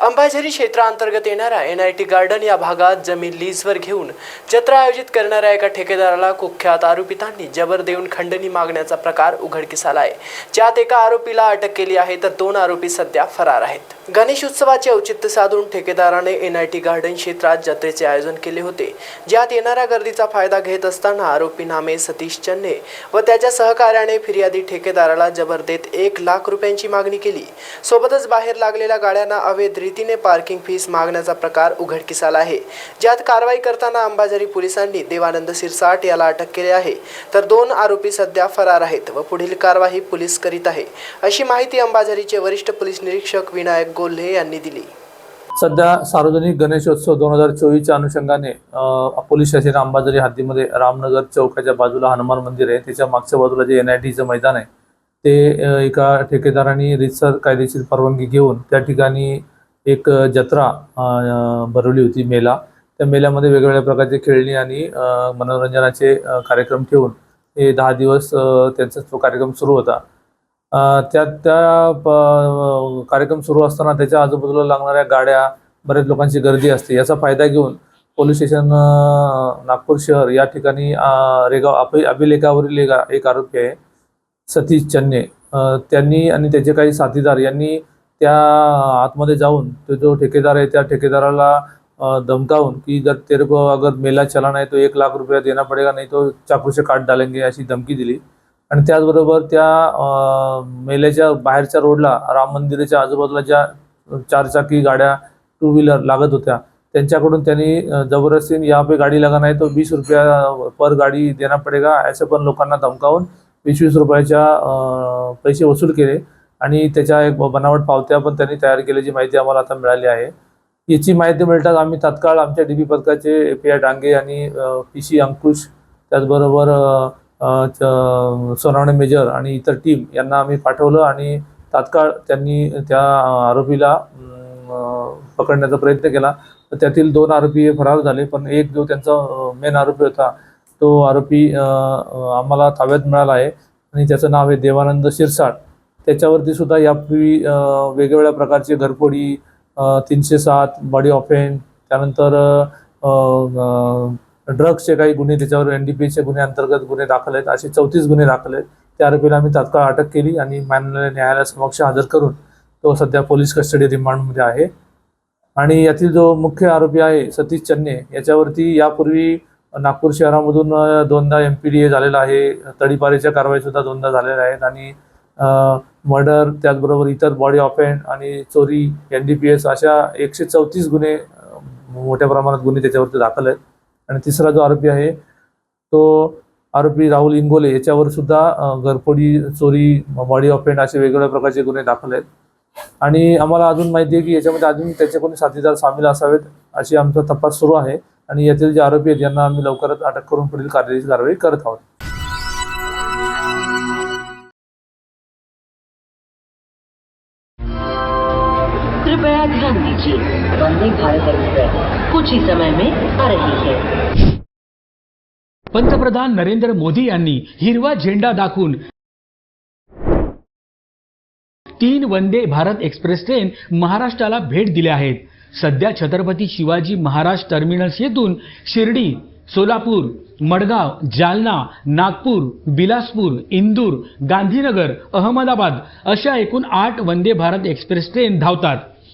अंबाझरी क्षेत्रांतर्गत येणाऱ्या N I T garden या भागात जमीन लीजवर घेऊन जत्रा आयोजित करणाऱ्या एका ठेकेदाराला कुख्यात आरोपितांनी जबर देऊन खंडणी मागण्याचा प्रकार उघडकीस आला आहे ज्यात एका आरोपीला अटक केली आहे तर दोन आरोपी सध्या फरार आहेत. गणेश उत्सवाचे औचित्य साधून ठेकेदाराने एन आय टी गार्डन क्षेत्रात जत्रेचे आयोजन केले होते. ज्यात येणाऱ्या गर्दीचा फायदा घेत असताना आरोपी नामे सतीश चन्ने व त्याच्या सहकार्याने फिर्यादी ठेकेदाराला जबर देत एक लाख रुपयांची मागणी केली. सोबतच बाहेर लागलेल्या गाड्यांना अवैध रीतीने पार्किंग फीस मागण्याचा प्रकार उघडकीस आला आहे. ज्यात कारवाई करताना अंबाझरी पोलिसांनी देवानंद सिरसाट याला अटक केली आहे. तर दोन आरोपी सध्या फरार आहेत व पुढील कारवाई पोलीस करीत आहे. अशी माहिती अंबाझरीचे वरिष्ठ पोलीस निरीक्षक विनायक गोल्हे यांनी दिली. सध्या सार्वजनिक गणेशोत्सव दोन हजार चोवीसच्या अनुषंगाने पोलीस शासन अंबाझरी हद्दीमध्ये रामनगर चौकाच्या बाजूला हनुमान मंदिर आहे. त्याच्या मागच्या बाजूला जे एन आय टीचं मैदान आहे ते एका ठेकेदाराने रितसर कायदेशीर परवानगी घेऊन त्या ठिकाणी एक जत्रा भरवली होती मेला. त्या मेल्यामध्ये वेगवेगळ्या प्रकारचे खेळणी आणि मनोरंजनाचे कार्यक्रम ठेवून हे दहा दिवस त्यांचा तो कार्यक्रम सुरू होता. त्या त्या प- कार्यक्रम सुरू असताना त्याच्या आजूबाजूला लागणाऱ्या गाड्या बऱ्याच लोकांची गर्दी असते. याचा फायदा घेऊन पोलीस स्टेशन नागपूर शहर या ठिकाणी रेगाव अभि अभिलेखावरील एक एक आरोपी आहे सतीश चन्ने. त्यांनी आणि त्याचे काही साथीदार यांनी त्या आतमध्ये जाऊन तो जो ठेकेदार आहे त्या ठेकेदाराला धमकावून की जर तेरे को अगर मेला चला नाही तो एक लाख रुपया देना पडेगा नाही तो चाकू से काट डालेंगे अशी धमकी दिली. आणि त्याचबरोबर त्या मेल्याच्या बाहेरच्या रोडला राम मंदिराच्या आजूबाजूला ज्या चारचाकी गाड्या टू व्हीलर लागत होत्या त्यांच्याकडून त्यांनी अ, जबरदस्ती पे गाडी लगा नाही तो वीस रुपया पर गाडी देना पडेगा असं पण लोकांना धमकावून वीस वीस रुपयाच्या पैसे वसूल केले. आणि त्याच्या एक बनावट पावत्या पण त्यांनी तयार केल्याची माहिती आम्हाला आता मिळाली आहे. याची माहिती मिळताच आम्ही तात्काळ आमच्या डी बी पथकाचे ए पी आय डांगे आणि पी सी अंकुश त्याचबरोबर च- सोनावणे मेजर आणि इतर टीम यांना आम्ही पाठवलं आणि तात्काळ त्यांनी त्या आरोपीला पकडण्याचा प्रयत्न केला. तर त्यातील दोन आरोपी हे फरार झाले पण एक जो त्यांचा मेन आरोपी होता तो आरोपी आम्हाला ताब्यात मिळाला आहे. आणि त्याचं नाव आहे देवानंद शिरसाट. त्याच्यावरती सुद्धा यापूर्वी वेगवेगळ्या प्रकारचे घरफोडी तीनशे सात बॉडी ऑफेन त्यानंतर ड्रग्सचे काही गुन्हे त्याच्यावर एन डी पी एसचे गुन्हे अंतर्गत गुन्हे दाखल आहेत असे चौतीस गुन्हे दाखल आहेत. त्या आरोपीला आम्ही तात्काळ अटक केली आणि मान्य न्यायालयासमक्ष हजर करून तो सध्या पोलीस कस्टडी रिमांडमध्ये आहे. आणि यातील जो मुख्य आरोपी आहे सतीश चन्ने याच्यावरती यापूर्वी नागपूर शहरामधून दोनदा एम पी डी ए झालेला आहे. तडीपारीच्या कारवाईसुद्धा दोनदा झालेल्या आहेत. आणि मर्डर त्याचबरोबर इतर बॉडी ऑफेंड आणि चोरी एन डी पी एस अशा एकशे चौतीस गुन्हे मोठ्या प्रमाणात गुन्हे त्याच्यावरती दाखल आहेत. आणि तिसरा जो आरोपी आहे तो आरोपी राहुल इंगोले याच्यावर सुद्धा घरफोडी चोरी बॉडी ऑफेंड असे वेगवेगळ्या प्रकारचे गुन्हे दाखल आहेत. आणि आम्हाला अजून माहिती आहे की याच्यामध्ये अजून त्याचे कोणी साथीदार सामील असावेत अशी आमचा तपास सुरू आहे. आणि यातील जे आरोपी आहेत यांना आम्ही लवकरच अटक करून पुढील कायदेशीर कारवाई करत आहोत. ध्यान दीजिए वंदे भारत एक्सप्रेस कुछ ही समय में आ रही है। पंतप्रधान नरेंद्र मोदी यांनी हिरवा झेंडा दाखवून तीन वंदे भारत एक्सप्रेस ट्रेन महाराष्ट्राला भेट दिल्या आहेत. सध्या छत्रपती शिवाजी महाराज टर्मिनस येथून शिर्डी सोलापूर मडगाव जालना नागपूर बिलासपूर इंदूर गांधीनगर अहमदाबाद अशा एकूण आठ वंदे भारत एक्सप्रेस ट्रेन धावतात.